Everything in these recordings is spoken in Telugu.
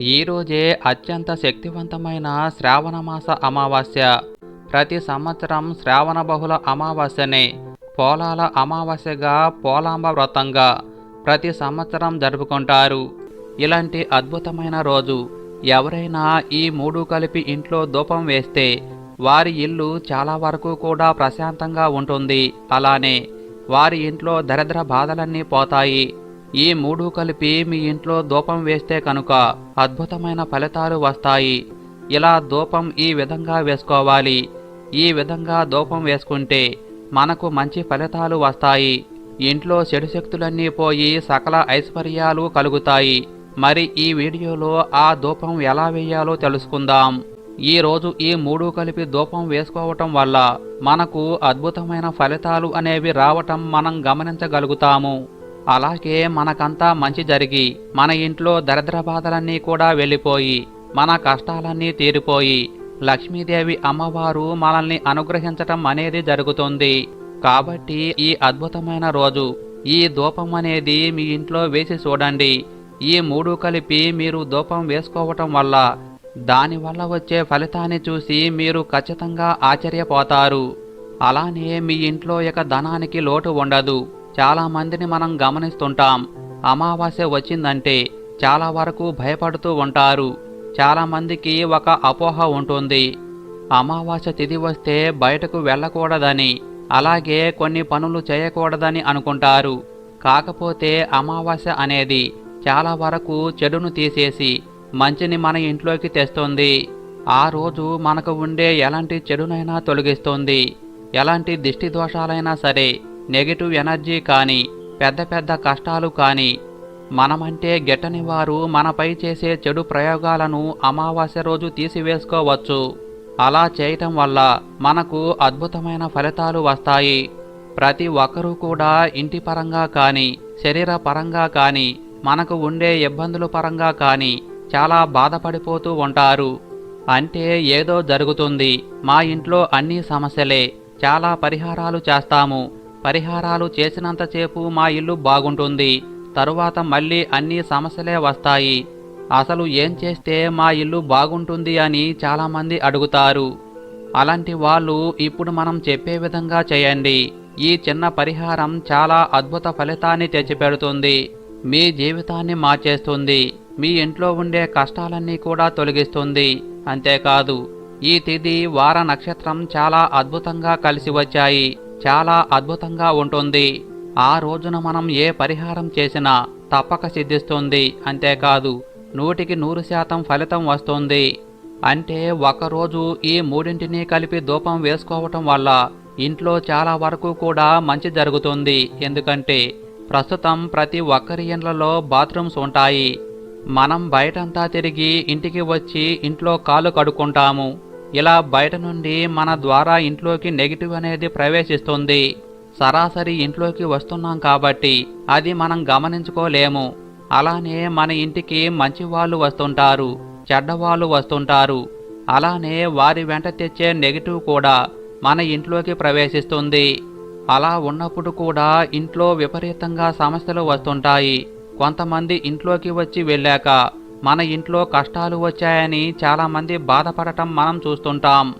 ఈరోజే అత్యంత శక్తివంతమైన శ్రావణమాస అమావాస్య. ప్రతి సంవత్సరం శ్రావణ బహుళ అమావాస్యనే పోలాల అమావాస్యగా పోలాంబ వ్రతంగా ప్రతి సంవత్సరం జరుపుకుంటారు. ఇలాంటి అద్భుతమైన రోజు ఎవరైనా ఈ మూడు కలిపి ఇంట్లో ధూపం వేస్తే వారి ఇల్లు చాలా వరకు కూడా ప్రశాంతంగా ఉంటుంది. అలానే వారి ఇంట్లో దరిద్ర బాధలన్నీ పోతాయి. ఈ మూడు కలిపి మీ ఇంట్లో ధూపం వేస్తే కనుక అద్భుతమైన ఫలితాలు వస్తాయి. ఇలా ధూపం ఈ విధంగా వేసుకోవాలి. ఈ విధంగా ధూపం వేసుకుంటే మనకు మంచి ఫలితాలు వస్తాయి. ఇంట్లో చెడు శక్తులన్నీ పోయి సకల ఐశ్వర్యాలు కలుగుతాయి. మరి ఈ వీడియోలో ఆ ధూపం ఎలా వేయాలో తెలుసుకుందాం. ఈ రోజు ఈ మూడు కలిపి ధూపం వేసుకోవటం వల్ల మనకు అద్భుతమైన ఫలితాలు అనేవి రావటం మనం గమనించగలుగుతాము. అలాగే మనకంతా మంచి జరిగి మన ఇంట్లో దరిద్ర బాధలన్నీ కూడా వెళ్ళిపోయి మన కష్టాలన్నీ తీరిపోయి లక్ష్మీదేవి అమ్మవారు మనల్ని అనుగ్రహించటం అనేది జరుగుతుంది. కాబట్టి ఈ అద్భుతమైన రోజు ఈ ధూపం అనేది మీ ఇంట్లో వేసి చూడండి. ఈ మూడు కలిపి మీరు ధూపం వేసుకోవటం వల్ల దానివల్ల వచ్చే ఫలితాన్ని చూసి మీరు ఖచ్చితంగా ఆశ్చర్యపోతారు. అలానే మీ ఇంట్లో ఇక ధనానికి లోటు ఉండదు. చాలా మందిని మనం గమనిస్తుంటాం. అమావాస్య వచ్చిందంటే చాలా వరకు భయపడుతూ ఉంటారు. చాలామందికి ఒక అపోహ ఉంటుంది. అమావాస్య తిది వస్తే బయటకు వెళ్ళకూడదని అలాగే కొన్ని పనులు చేయకూడదని అనుకుంటారు. కాకపోతే అమావాస్య అనేది చాలా వరకు చెడును తీసేసి మంచిని మన ఇంట్లోకి తెస్తుంది. ఆ రోజు మనకు ఉండే ఎలాంటి చెడునైనా తొలగిస్తుంది. ఎలాంటి దిష్టి దోషాలైనా సరే నెగిటివ్ ఎనర్జీ కానీ పెద్ద పెద్ద కష్టాలు కానీ మనమంటే గెట్టని వారు మనపై చేసే చెడు ప్రయోగాలను అమావాస్య రోజు తీసివేసుకోవచ్చు. అలా చేయటం వల్ల మనకు అద్భుతమైన ఫలితాలు వస్తాయి. ప్రతి ఒక్కరూ కూడా ఇంటి పరంగా కానీ శరీర పరంగా కానీ మనకు ఉండే ఇబ్బందుల పరంగా కానీ చాలా బాధపడిపోతూ ఉంటారు. అంటే ఏదో జరుగుతుంది మా ఇంట్లో అన్ని సమస్యలే చాలా పరిహారాలు చేస్తాము. పరిహారాలు చేసినంతసేపు మా ఇల్లు బాగుంటుంది. తరువాత మళ్ళీ అన్ని సమస్యలే వస్తాయి. అసలు ఏం చేస్తే మా ఇల్లు బాగుంటుంది అని చాలామంది అడుగుతారు. అలాంటి వాళ్ళు ఇప్పుడు మనం చెప్పే విధంగా చేయండి. ఈ చిన్న పరిహారం చాలా అద్భుత ఫలితాన్ని తెచ్చిపెడుతుంది. మీ జీవితాన్ని మార్చేస్తుంది. మీ ఇంట్లో ఉండే కష్టాలన్నీ కూడా తొలగిస్తుంది. అంతేకాదు ఈ తిథి వార నక్షత్రం చాలా అద్భుతంగా కలిసి వచ్చాయి. చాలా అద్భుతంగా ఉంటుంది. ఆ రోజున మనం ఏ పరిహారం చేసినా తప్పక సిద్ధిస్తుంది. అంతేకాదు నూటికి నూరు శాతం ఫలితం వస్తుంది. అంటే ఒకరోజు ఈ మూడింటిని కలిపి ధూపం వేసుకోవటం వల్ల ఇంట్లో చాలా వరకు కూడా మంచి జరుగుతుంది. ఎందుకంటే ప్రస్తుతం ప్రతి ఒక్కరి ఇండ్లలో బాత్రూమ్స్ ఉంటాయి. మనం బయటంతా తిరిగి ఇంటికి వచ్చి ఇంట్లో కాలు కడుక్కుంటాము. ఇలా బయట నుండి మన ద్వారా ఇంట్లోకి నెగిటివ్ అనేది ప్రవేశిస్తుంది. సరాసరి ఇంట్లోకి వస్తున్నాం కాబట్టి అది మనం గమనించుకోలేము. అలానే మన ఇంటికి మంచి వాళ్ళు వస్తుంటారు చెడ్డవాళ్ళు వస్తుంటారు. అలానే వారి వెంట తెచ్చే నెగిటివ్ కూడా మన ఇంట్లోకి ప్రవేశిస్తుంది. అలా ఉన్నప్పుడు కూడా ఇంట్లో విపరీతంగా సమస్యలు వస్తుంటాయి. కొంతమంది ఇంట్లోకి వచ్చి వెళ్ళాక మన ఇంట్లో కష్టాలు వచ్చాయని చాలామంది బాధపడటం మనం చూస్తుంటాం.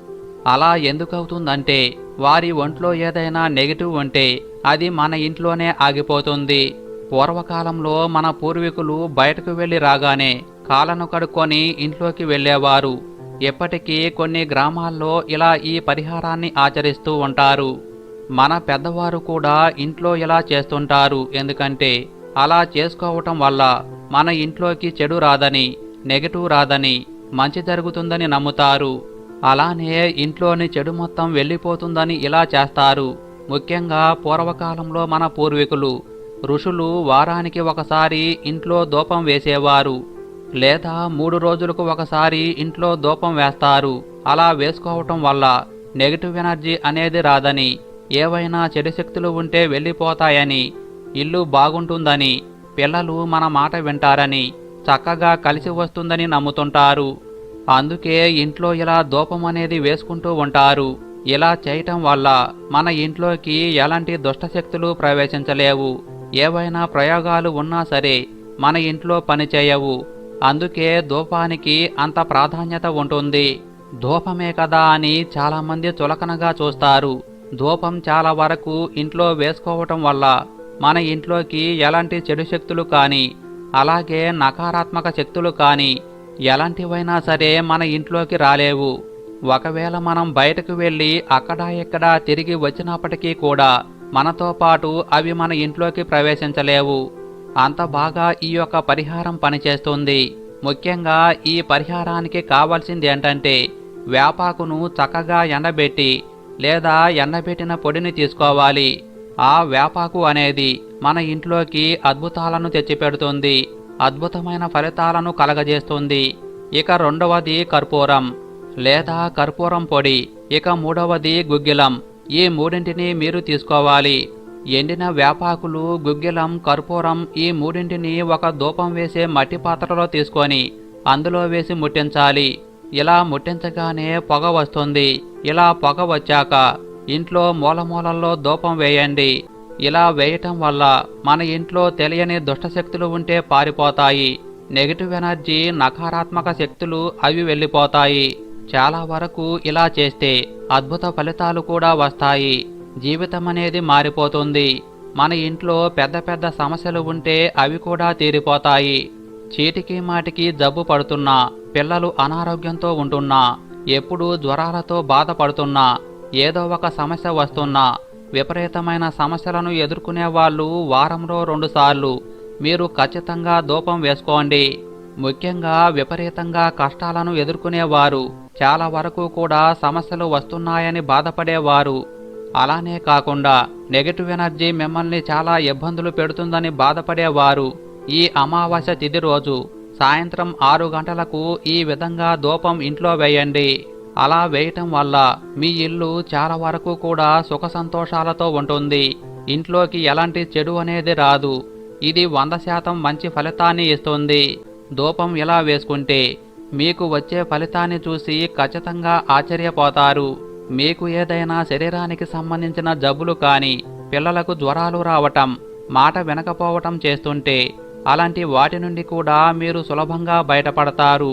అలా ఎందుకవుతుందంటే వారి ఒంట్లో ఏదైనా నెగిటివ్ ఉంటే అది మన ఇంట్లోనే ఆగిపోతుంది. పూర్వకాలంలో మన పూర్వీకులు బయటకు వెళ్ళి రాగానే కాళ్ళను కడుక్కొని ఇంట్లోకి వెళ్ళేవారు. ఇప్పటికీ కొన్ని గ్రామాల్లో ఇలా ఈ పరిహారాన్ని ఆచరిస్తూ ఉంటారు. మన పెద్దవారు కూడా ఇంట్లో ఇలా చేస్తుంటారు. ఎందుకంటే అలా చేసుకోవటం వల్ల మన ఇంట్లోకి చెడు రాదని నెగటివ్ రాదని మంచి జరుగుతుందని నమ్ముతారు. అలానే ఇంట్లోని చెడు మొత్తం వెళ్ళిపోతుందని ఇలా చేస్తారు. ముఖ్యంగా పూర్వకాలంలో మన పూర్వీకులు ఋషులు వారానికి ఒకసారి ఇంట్లో దూపం వేసేవారు. లేదా మూడు రోజులకు ఒకసారి ఇంట్లో దూపం వేస్తారు. అలా వేసుకోవటం వల్ల నెగిటివ్ ఎనర్జీ అనేది రాదని ఏవైనా చెడు శక్తులు ఉంటే వెళ్ళిపోతాయని ఇల్లు బాగుంటుందని పిల్లలు మన మాట వింటారని చక్కగా కలిసి వస్తుందని నమ్ముతుంటారు. అందుకే ఇంట్లో ఇలా దూపం అనేది వేసుకుంటూ ఉంటారు. ఇలా చేయటం వల్ల మన ఇంట్లోకి ఎలాంటి దుష్టశక్తులు ప్రవేశించలేవు. ఏవైనా ప్రయోగాలు ఉన్నా సరే మన ఇంట్లో పనిచేయవు అందుకే ధూపానికి అంత ప్రాధాన్యత ఉంటుంది. ధూపమే కదా అని చాలామంది చులకనగా చూస్తారు. ధూపం చాలా వరకు ఇంట్లో వేసుకోవటం వల్ల మన ఇంట్లోకి ఎలాంటి చెడు శక్తులు కానీ అలాగే నకారాత్మక శక్తులు కానీ ఎలాంటివైనా సరే మన ఇంట్లోకి రాలేవు. ఒకవేళ మనం బయటకు వెళ్ళి అక్కడ ఇక్కడ తిరిగి వచ్చినప్పటికీ కూడా మనతో పాటు అవి మన ఇంట్లోకి ప్రవేశించలేవు. అంత బాగా ఈ యొక్క పరిహారం పనిచేస్తుంది. ముఖ్యంగా ఈ పరిహారానికి కావాల్సింది ఏంటంటే వేపాకును చక్కగా ఎండబెట్టి లేదా ఎండబెట్టిన పొడిని తీసుకోవాలి. ఆ వేపాకు అనేది మన ఇంట్లోకి అద్భుతాలను తెచ్చిపెడుతుంది. అద్భుతమైన ఫలితాలను కలగజేస్తుంది. ఇక రెండవది కర్పూరం. లేదా కర్పూరం పొడి ఇక మూడవది గుగ్గిలం. ఈ మూడింటిని మీరు తీసుకోవాలి. ఎండిన వేపాకులు గుగ్గిలం కర్పూరం ఈ మూడింటిని ఒక ధూపం వేసే మట్టి పాత్రలో తీసుకొని అందులో వేసి ముట్టించాలి. ఇలా ముట్టించగానే పొగ వస్తుంది. ఇలా పొగ వచ్చాక ఇంట్లో మూలమూలల్లో దూపం వేయండి. ఇలా వేయటం వల్ల మన ఇంట్లో తెలియని దుష్టశక్తులు ఉంటే పారిపోతాయి. నెగిటివ్ ఎనర్జీ నకారాత్మక శక్తులు అవి వెళ్ళిపోతాయి. చాలా వరకు ఇలా చేస్తే అద్భుత ఫలితాలు కూడా వస్తాయి. జీవితం అనేది మారిపోతుంది. మన ఇంట్లో పెద్ద పెద్ద సమస్యలు ఉంటే అవి కూడా తీరిపోతాయి. చీటికి మాటికి జబ్బు పడుతున్నా పిల్లలు అనారోగ్యంతో ఉంటున్నా ఎప్పుడూ జ్వరాలతో బాధపడుతున్నా ఏదో ఒక సమస్య వస్తున్నా విపరీతమైన సమస్యలను ఎదుర్కొనే వాళ్ళు వారంలో రెండుసార్లు. మీరు ఖచ్చితంగా ధూపం వేసుకోండి. ముఖ్యంగా విపరీతంగా కష్టాలను ఎదుర్కొనేవారు చాలా వరకు కూడా సమస్యలు వస్తున్నాయని బాధపడేవారు. అలానే కాకుండా నెగటివ్ ఎనర్జీ మిమ్మల్ని చాలా ఇబ్బందులు పెడుతుందని బాధపడేవారు. ఈ అమావాస్య తిథి రోజు సాయంత్రం ఆరు గంటలకు ఈ విధంగా ధూపం ఇంట్లో వేయండి. అలా వేయటం వల్ల మీ ఇల్లు చాలా వరకు కూడా సుఖ సంతోషాలతో ఉంటుంది. ఇంట్లోకి ఎలాంటి చెడు అనేది రాదు. ఇది వంద శాతం మంచి ఫలితాన్ని ఇస్తుంది. ధూపం ఇలా వేసుకుంటే మీకు వచ్చే ఫలితాన్ని చూసి ఖచ్చితంగా ఆశ్చర్యపోతారు. మీకు ఏదైనా శరీరానికి సంబంధించిన జబ్బులు కానీ పిల్లలకు జ్వరాలు రావటం మాట వినకపోవటం చేస్తుంటే అలాంటి వాటి నుండి కూడా మీరు సులభంగా బయటపడతారు.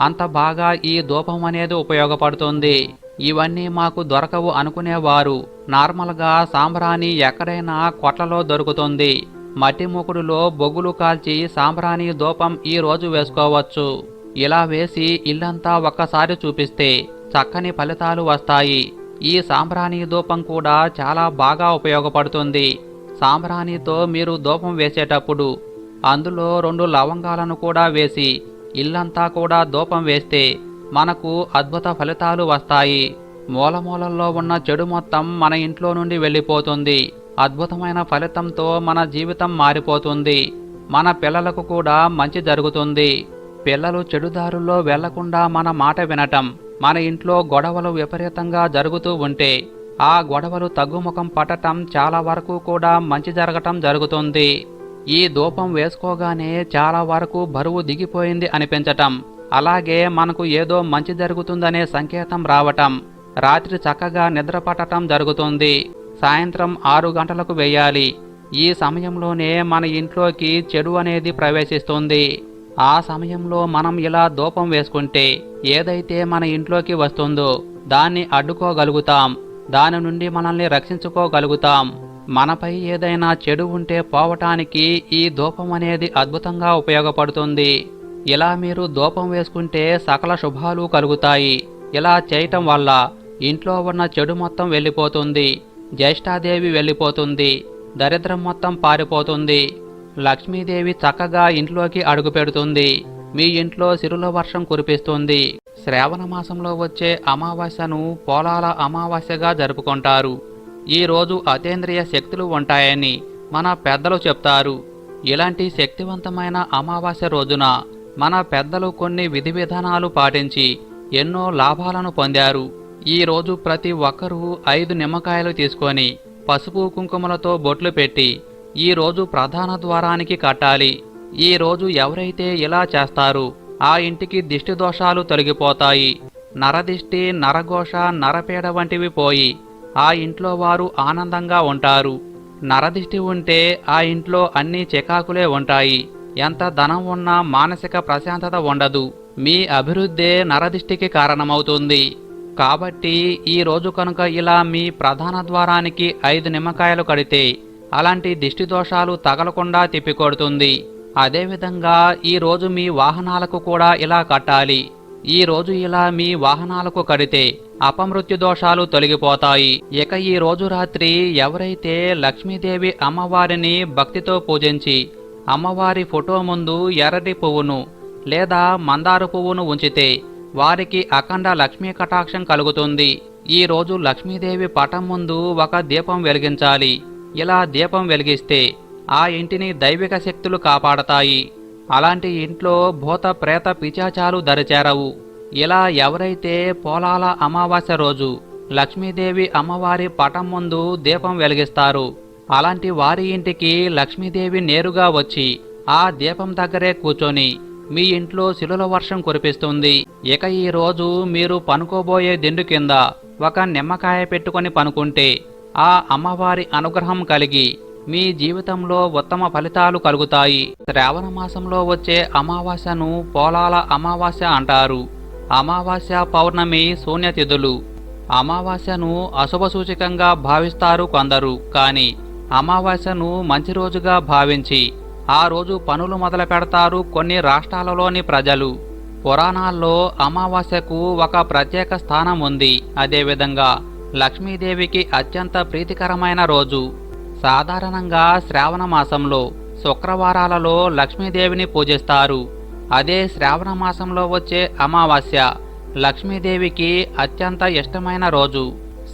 అంత బాగా ఈ ధూపం అనేది ఉపయోగపడుతుంది. ఇవన్నీ మాకు దొరకవు అనుకునేవారు. నార్మల్గా సాంబ్రాణి ఎక్కడైనా కొట్లలో దొరుకుతుంది. మట్టి ముకుడులో బొగ్గులు కాల్చి సాంబ్రాణి ధూపం ఈ రోజు వేసుకోవచ్చు. ఇలా వేసి ఇల్లంతా ఒక్కసారి చూపిస్తే చక్కని ఫలితాలు వస్తాయి. ఈ సాంబ్రాణి ధూపం కూడా చాలా బాగా ఉపయోగపడుతుంది. సాంబ్రాణితో మీరు ధూపం వేసేటప్పుడు అందులో రెండు లవంగాలను కూడా వేసి ఇల్లంతా కూడా దూపం వేస్తే మనకు అద్భుత ఫలితాలు వస్తాయి. మూలమూలల్లో ఉన్న చెడు మొత్తం మన ఇంట్లో నుండి వెళ్ళిపోతుంది. అద్భుతమైన ఫలితంతో మన జీవితం మారిపోతుంది. మన పిల్లలకు కూడా మంచి జరుగుతుంది. పిల్లలు చెడుదారుల్లో వెళ్ళకుండా మన మాట వినటం మన ఇంట్లో గొడవలు విపరీతంగా జరుగుతూ ఉంటే ఆ గొడవలు తగ్గుముఖం పట్టటం చాలా వరకు కూడా మంచి జరగటం జరుగుతుంది. ఈ ధూపం వేసుకోగానే చాలా వరకు బరువు దిగిపోయింది అనిపించటం. అలాగే మనకు ఏదో మంచి జరుగుతుందనే సంకేతం రావటం. రాత్రి చక్కగా నిద్రపట్టడం జరుగుతుంది. సాయంత్రం ఆరు గంటలకు వేయాలి. ఈ సమయంలోనే మన ఇంట్లోకి చెడు అనేది ప్రవేశిస్తుంది. ఆ సమయంలో మనం ఇలా ధూపం వేసుకుంటే ఏదైతే మన ఇంట్లోకి వస్తుందో దాన్ని అడ్డుకోగలుగుతాం. దాని నుండి మనల్ని రక్షించుకోగలుగుతాం. మనపై ఏదైనా చెడు ఉంటే పోవటానికి ఈ ధూపం అనేది అద్భుతంగా ఉపయోగపడుతుంది. ఇలా మీరు ధూపం వేసుకుంటే సకల శుభాలు కలుగుతాయి. ఇలా చేయటం వల్ల ఇంట్లో ఉన్న చెడు మొత్తం వెళ్ళిపోతుంది. జ్యేష్ఠాదేవి వెళ్ళిపోతుంది. దరిద్రం మొత్తం పారిపోతుంది. లక్ష్మీదేవి చక్కగా ఇంట్లోకి అడుగుపెడుతుంది మీ ఇంట్లో సిరుల వర్షం కురిపిస్తుంది. శ్రావణ మాసంలో వచ్చే అమావాస్యను పోలాల అమావాస్యగా జరుపుకుంటారు. ఈరోజు అతేంద్రియ శక్తులు ఉంటాయని మన పెద్దలు చెప్తారు. ఇలాంటి శక్తివంతమైన అమావాస్య రోజున మన పెద్దలు కొన్ని విధి విధానాలు పాటించి ఎన్నో లాభాలను పొందారు. ఈరోజు ప్రతి ఒక్కరూ ఐదు నిమ్మకాయలు తీసుకొని పసుపు కుంకుమలతో బొట్లు పెట్టి ఈ రోజు ప్రధాన ద్వారానికి కట్టాలి. ఈ రోజు ఎవరైతే ఇలా చేస్తారు ఆ ఇంటికి దిష్టి దోషాలు తొలగిపోతాయి. నరదిష్టి నరఘోష నరపేడ వంటివి పోయి ఆ ఇంట్లో వారు ఆనందంగా ఉంటారు. నరదిష్టి ఉంటే ఆ ఇంట్లో అన్ని చికాకులే ఉంటాయి. ఎంత ధనం ఉన్నా మానసిక ప్రశాంతత ఉండదు. మీ అభివృద్ధే నరదిష్టికి కారణమవుతుంది. కాబట్టి ఈ రోజు కనుక ఇలా మీ ప్రధాన ద్వారానికి ఐదు నిమ్మకాయలు కడితే అలాంటి దిష్టి దోషాలు తగలకుండా తిప్పికొడుతుంది అదేవిధంగా ఈరోజు మీ వాహనాలకు కూడా ఇలా కట్టాలి. ఈ రోజు ఇలా మీ వాహనాలకు కడితే అపమృత్యు దోషాలు తొలగిపోతాయి. ఇక ఈ రోజు రాత్రి ఎవరైతే లక్ష్మీదేవి అమ్మవారిని భక్తితో పూజించి అమ్మవారి ఫోటో ముందు ఎర్రటి పువ్వును లేదా మందార పువ్వును ఉంచితే వారికి అఖండ లక్ష్మీ కటాక్షం కలుగుతుంది. ఈ రోజు లక్ష్మీదేవి పటం ముందు ఒక దీపం వెలిగించాలి. ఇలా దీపం వెలిగిస్తే ఆ ఇంటిని దైవిక శక్తులు కాపాడతాయి. అలాంటి ఇంట్లో భూత ప్రేత పిచాచాలు దరిచేరవు. ఇలా ఎవరైతే పోలాల అమావాస్య రోజు లక్ష్మీదేవి అమ్మవారి పటం ముందు దీపం వెలిగిస్తారు అలాంటి వారి ఇంటికి లక్ష్మీదేవి నేరుగా వచ్చి ఆ దీపం దగ్గరే కూర్చొని మీ ఇంట్లో శిలుల వర్షం కురిపిస్తుంది. ఇక ఈ రోజు మీరు పనుకోబోయే దిండు కింద ఒక నిమ్మకాయ పెట్టుకొని పనుకుంటే ఆ అమ్మవారి అనుగ్రహం కలిగి మీ జీవితంలో ఉత్తమ ఫలితాలు కలుగుతాయి. శ్రావణ మాసంలో వచ్చే అమావాస్యను పోలాల అమావాస్య అంటారు. అమావాస్య పౌర్ణమి శూన్యతిథులు. అమావాస్యను అశుభ సూచికంగా భావిస్తారు కొందరు కానీ అమావాస్యను మంచి రోజుగా భావించి ఆ రోజు పనులు మొదలు పెడతారు కొన్ని రాష్ట్రాలలోని ప్రజలు. పురాణాల్లో అమావాస్యకు ఒక ప్రత్యేక స్థానం ఉంది. అదేవిధంగా లక్ష్మీదేవికి అత్యంత ప్రీతికరమైన రోజు. సాధారణంగా శ్రావణ మాసంలో శుక్రవారాలలో లక్ష్మీదేవిని పూజిస్తారు. అదే శ్రావణ మాసంలో వచ్చే అమావాస్య లక్ష్మీదేవికి అత్యంత ఇష్టమైన రోజు.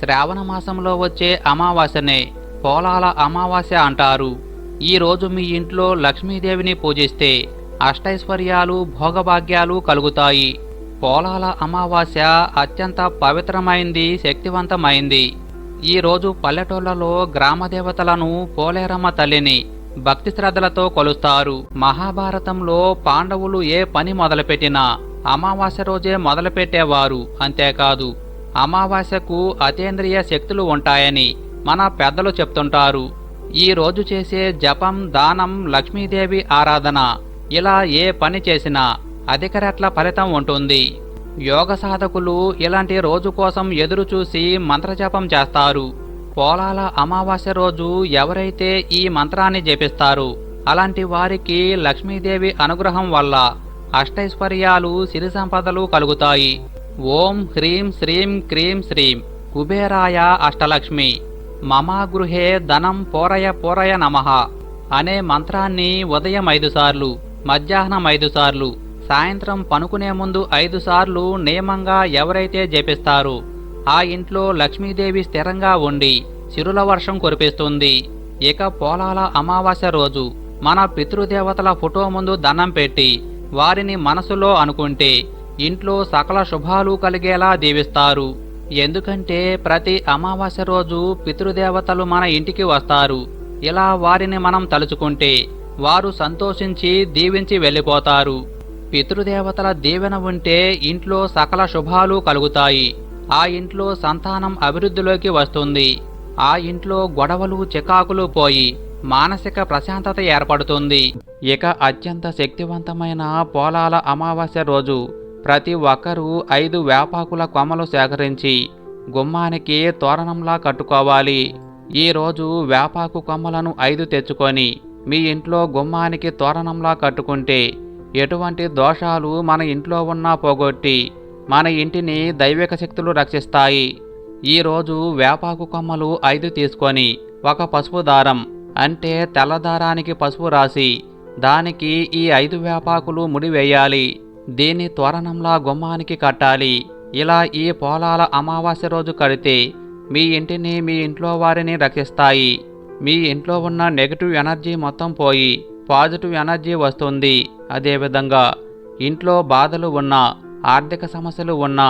శ్రావణ మాసంలో వచ్చే అమావాస్యనే పోలాల అమావాస్య అంటారు. ఈ రోజు మీ ఇంట్లో లక్ష్మీదేవిని పూజిస్తే అష్టైశ్వర్యాలు భోగభాగ్యాలు కలుగుతాయి. పోలాల అమావాస్య అత్యంత పవిత్రమైంది శక్తివంతమైంది. ఈరోజు పల్లెటూళ్ళలో గ్రామదేవతలను పోలేరమ్మ తల్లిని భక్తి శ్రద్ధలతో కొలుస్తారు. మహాభారతంలో పాండవులు ఏ పని మొదలుపెట్టినా అమావాస్య రోజే మొదలుపెట్టేవారు. అంతేకాదు అమావాస్యకు అతేంద్రియ శక్తులు ఉంటాయని మన పెద్దలు చెప్తుంటారు. ఈ రోజు చేసే జపం దానం లక్ష్మీదేవి ఆరాధన ఇలా ఏ పని చేసినా అధిక రెట్ల ఫలితం ఉంటుంది. యోగ సాధకులు ఇలాంటి రోజు కోసం ఎదురు చూసి మంత్రజపం చేస్తారు. పోలాల అమావాస్య రోజు ఎవరైతే ఈ మంత్రాన్ని జపిస్తారు అలాంటి వారికి లక్ష్మీదేవి అనుగ్రహం వల్ల అష్టైశ్వర్యాలు సిరి సంపదలు కలుగుతాయి. ఓం హ్రీం శ్రీం క్రీం శ్రీం. కుబేరాయ అష్టలక్ష్మి. మమా గృహే ధనం పోరయ పోరయ నమః. అనే మంత్రాన్ని ఉదయం ఐదుసార్లు మధ్యాహ్నం ఐదు సార్లు సాయంత్రం పనుకునే ముందు ఐదు సార్లు నియమంగా ఎవరైతే జపిస్తారు ఆ ఇంట్లో లక్ష్మీదేవి స్థిరంగా ఉండి చిరుల వర్షం కురిపిస్తుంది. ఇక పోలాల అమావాస్య రోజు మన పితృదేవతల ఫోటో ముందు దండం పెట్టి వారిని మనసులో అనుకుంటే ఇంట్లో సకల శుభాలు కలిగేలా దీవిస్తారు. ఎందుకంటే ప్రతి అమావాస్య రోజు పితృదేవతలు మన ఇంటికి వస్తారు. ఇలా వారిని మనం తలుచుకుంటే వారు సంతోషించి దీవించి వెళ్ళిపోతారు. పితృదేవతల దీవెన ఉంటే ఇంట్లో సకల శుభాలు కలుగుతాయి. ఆ ఇంట్లో సంతానం అభివృద్ధిలోకి వస్తుంది. ఆ ఇంట్లో గొడవలు చికాకులు పోయి మానసిక ప్రశాంతత ఏర్పడుతుంది. ఇక అత్యంత శక్తివంతమైన పోలాల అమావాస్య రోజు ప్రతి ఒక్కరూ ఐదు వేపాకుల కొమ్మలు సేకరించి గుమ్మానికి తోరణంలా కట్టుకోవాలి. ఈ రోజు వేపాకు కొమ్మలను ఐదు తెచ్చుకొని మీ ఇంట్లో గుమ్మానికి తోరణంలా కట్టుకుంటే ఎటువంటి దోషాలు మన ఇంట్లో ఉన్నా పోగొట్టి మన ఇంటిని దైవిక శక్తులు రక్షిస్తాయి. ఈరోజు వేపాకు కొమ్మలు ఐదు తీసుకొని ఒక పసుపు దారం అంటే తెల్ల దారానికి పసుపు రాసి దానికి ఈ ఐదు వేపాకులు ముడివేయాలి దీన్ని తోరణంలా గుమ్మానికి కట్టాలి. ఇలా ఈ పోలాల అమావాస్య రోజు కడితే మీ ఇంటిని మీ ఇంట్లో వారిని రక్షిస్తాయి. మీ ఇంట్లో ఉన్న నెగిటివ్ ఎనర్జీ మొత్తం పోయి పాజిటివ్ ఎనర్జీ వస్తుంది. అదేవిధంగా ఇంట్లో బాధలు ఉన్నా ఆర్థిక సమస్యలు ఉన్నా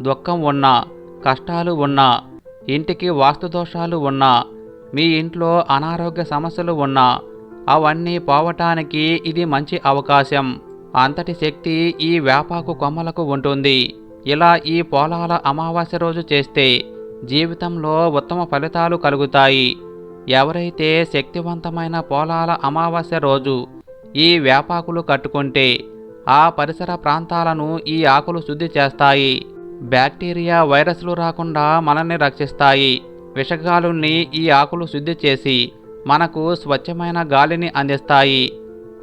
దుఃఖం ఉన్నా కష్టాలు ఉన్నా ఇంటికి వాస్తు దోషాలు ఉన్నా మీ ఇంట్లో అనారోగ్య సమస్యలు ఉన్నా అవన్నీ పోవటానికి ఇది మంచి అవకాశం. అంతటి శక్తి ఈ వేపాకు కొమ్మలకు ఉంటుంది. ఇలా ఈ పోలాల అమావాస్య రోజు చేస్తే జీవితంలో ఉత్తమ ఫలితాలు కలుగుతాయి. ఎవరైతే శక్తివంతమైన పోలాల అమావాస్య రోజు ఈ వేపాకులు కట్టుకుంటే ఆ పరిసర ప్రాంతాలను ఈ ఆకులు శుద్ధి చేస్తాయి. బ్యాక్టీరియా వైరస్లు రాకుండా మనల్ని రక్షిస్తాయి. విషగాలుల్ని ఈ ఆకులు శుద్ధి చేసి మనకు స్వచ్ఛమైన గాలిని అందిస్తాయి.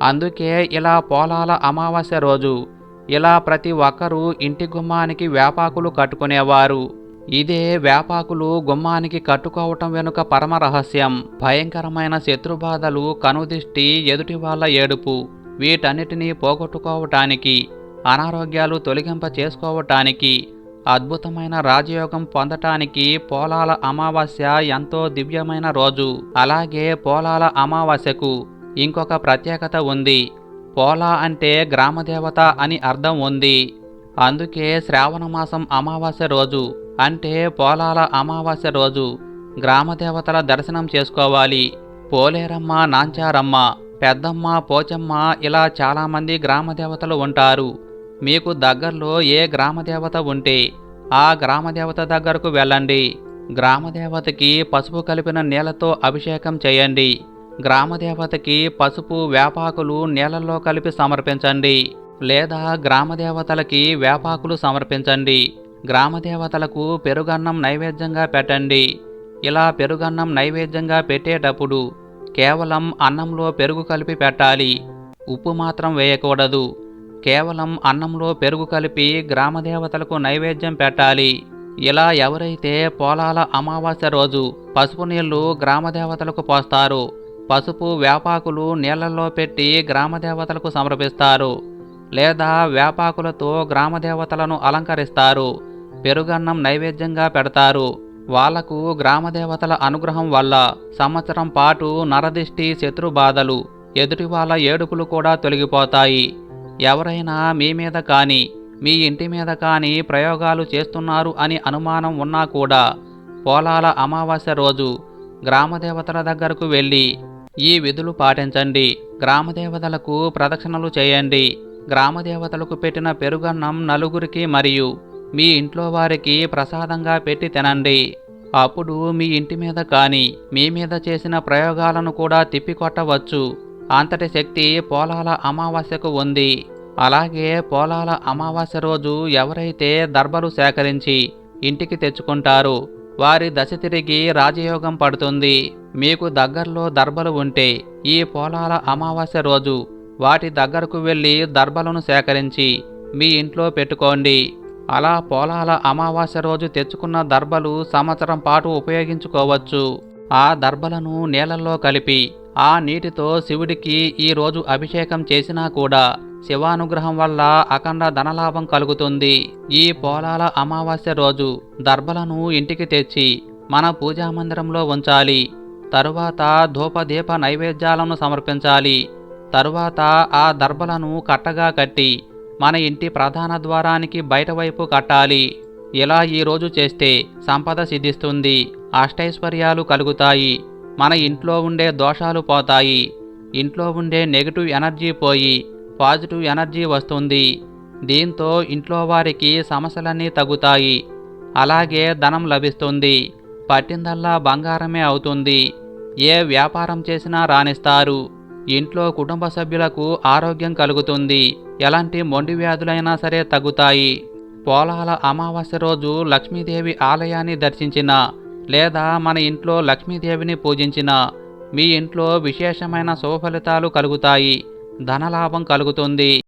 అందుకే ఇలా పోలాల అమావాస్య రోజు ఇలా ప్రతి ఒక్కరూ ఇంటి గుమ్మానికి వేపాకులు కట్టుకునేవారు. ఇదే వేపాకులు గుమ్మానికి కట్టుకోవటం వెనుక పరమ రహస్యం. భయంకరమైన శత్రుబాధలు కనుదిష్టి ఎదుటి వాళ్ళ ఏడుపు. వీటన్నిటినీ పోగొట్టుకోవటానికి అనారోగ్యాలు తొలగింప చేసుకోవటానికి అద్భుతమైన రాజయోగం పొందటానికి పోలాల అమావాస్య ఎంతో దివ్యమైన రోజు. అలాగే పోలాల అమావాస్యకు ఇంకొక ప్రత్యేకత ఉంది. పోలా అంటే గ్రామదేవత అని అర్థం ఉంది. అందుకే శ్రావణ మాసం అమావాస్య రోజు అంటే పోలాల అమావాస్య రోజు. గ్రామదేవతల దర్శనం చేసుకోవాలి. పోలేరమ్మ నాంచారమ్మ పెద్దమ్మ పోచమ్మ ఇలా చాలామంది గ్రామదేవతలు ఉంటారు. మీకు దగ్గరలో ఏ గ్రామదేవత ఉంటే ఆ గ్రామదేవత దగ్గరకు వెళ్ళండి. గ్రామదేవతకి పసుపు కలిపిన నీళ్ళతో అభిషేకం చేయండి. గ్రామదేవతకి పసుపు వేపాకులు నీళ్ళల్లో కలిపి సమర్పించండి. లేదా గ్రామదేవతలకి వేపాకులు సమర్పించండి. గ్రామదేవతలకు పెరుగన్నం నైవేద్యంగా పెట్టండి. ఇలా పెరుగన్నం నైవేద్యంగా పెట్టేటప్పుడు కేవలం అన్నంలో పెరుగు కలిపి పెట్టాలి. ఉప్పు మాత్రం వేయకూడదు. కేవలం అన్నంలో పెరుగు కలిపి గ్రామదేవతలకు నైవేద్యం పెట్టాలి. ఇలా ఎవరైతే పోలాల అమావాస్య రోజు పసుపు నీళ్ళు గ్రామదేవతలకు పోస్తారు పసుపు వేపాకులు నీళ్ళలో పెట్టి గ్రామదేవతలకు సమర్పిస్తారు. లేదా వేపాకులతో గ్రామదేవతలను అలంకరిస్తారు పెరుగన్నం నైవేద్యంగా పెడతారు. వాళ్ళకు గ్రామదేవతల అనుగ్రహం వల్ల సంవత్సరం పాటు నరదిష్టి శత్రు బాధలు ఎదుటి వాళ్ళ ఏడుపులు కూడా తొలగిపోతాయి. ఎవరైనా మీ మీద కానీ మీ ఇంటి మీద కానీ ప్రయోగాలు చేస్తున్నారు అని అనుమానం ఉన్నా కూడా పోలాల అమావాస్య రోజు గ్రామదేవతల దగ్గరకు వెళ్ళి ఈ విధులు పాటించండి. గ్రామదేవతలకు ప్రదక్షిణలు చేయండి. గ్రామదేవతలకు పెట్టిన పెరుగన్నం నలుగురికి మరియు మీ ఇంట్లో వారికి ప్రసాదంగా పెట్టి తినండి. అప్పుడు మీ ఇంటి మీద కానీ మీ మీద చేసిన ప్రయోగాలను కూడా తిప్పికొట్టవచ్చు. అంతటి శక్తి పోలాల అమావాస్యకు ఉంది. అలాగే పోలాల అమావాస్య రోజు ఎవరైతే దర్బలు సేకరించి ఇంటికి తెచ్చుకుంటారో వారి దశ తిరిగి రాజయోగం పడుతుంది. మీకు దగ్గరలో దర్బలు ఉంటే ఈ పోలాల అమావాస్య రోజు వాటి దగ్గరకు వెళ్ళి దర్భలను సేకరించి మీ ఇంట్లో పెట్టుకోండి. అలా పోలాల అమావాస్య రోజు తెచ్చుకున్న దర్భలు సంవత్సరం పాటు ఉపయోగించుకోవచ్చు. ఆ దర్భలను నీళ్ళల్లో కలిపి ఆ నీటితో శివుడికి ఈ రోజు అభిషేకం చేసినా కూడా శివానుగ్రహం వల్ల అఖండ ధనలాభం కలుగుతుంది. ఈ పోలాల అమావాస్య రోజు దర్భలను ఇంటికి తెచ్చి మన పూజా మందిరంలో ఉంచాలి. తరువాత ధూపదీప నైవేద్యాలను సమర్పించాలి. తరువాత ఆ దర్బలను కట్టగా కట్టి మన ఇంటి ప్రధాన ద్వారానికి బయట వైపు కట్టాలి. ఇలా ఈరోజు చేస్తే సంపద సిద్ధిస్తుంది అష్టైశ్వర్యాలు కలుగుతాయి మన ఇంట్లో ఉండే దోషాలు పోతాయి ఇంట్లో ఉండే నెగిటివ్ ఎనర్జీ పోయి పాజిటివ్ ఎనర్జీ వస్తుంది. దీంతో ఇంట్లో వారికి సమస్యలన్నీ తగ్గుతాయి అలాగే ధనం లభిస్తుంది పట్టిందల్లా బంగారమే అవుతుంది ఏ వ్యాపారం చేసినా రాణిస్తారు. ఇంట్లో కుటుంబ సభ్యులకు ఆరోగ్యం కలుగుతుంది. ఎలాంటి మొండి వ్యాధులైనా సరే తగ్గుతాయి. పోలాల అమావాస్య రోజు లక్ష్మీదేవి ఆలయాన్ని దర్శించిన లేదా మన ఇంట్లో లక్ష్మీదేవిని పూజించిన మీ ఇంట్లో విశేషమైన శుభ ఫలితాలు కలుగుతాయి. ధనలాభం కలుగుతుంది.